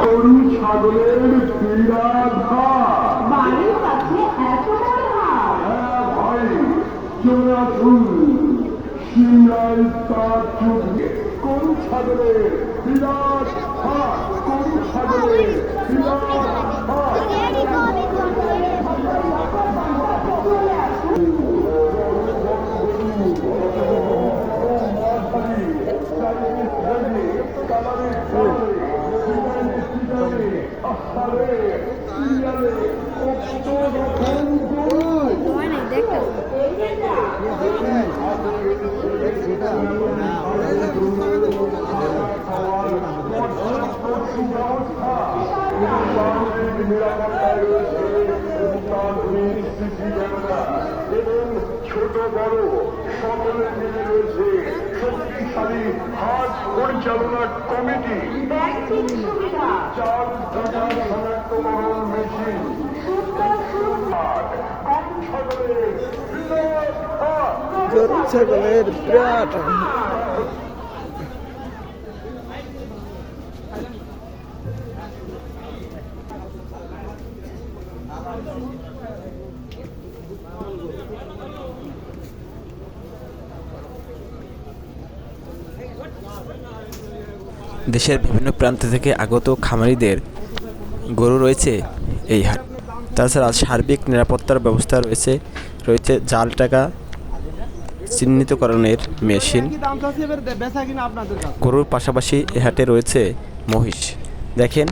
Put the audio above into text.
গরু ছাগলের ক্রীড়াঘাট বাড়ির কাছে এত বড় হাট হ্যাঁ ভাই চলে আসুন সিংহাই তার যুগে গরু ছাগলের বিরাট হাট গরু ছাগলের বিরাট হাট তোমার নেই দেখতে এবং ছোট বড় সকলের মিলে রয়েছে শক্তিশালী হাট পরিচালনা কমিটি। চার টাকা শনাক্তকরণ মেশিন। গরু ছাগলের বিরাট। দেশের বিভিন্ন প্রান্ত থেকে আগত খামারিদের গরু রয়েছে এই হাট। তাছাড়া সার্বিক নিরাপত্তার ব্যবস্থা রয়েছে। রয়েছে জাল টাকা চিহ্নিতকরণের মেশিন। গরুর পাশাপাশি এ হাটে রয়েছে মহিষ। দেখেন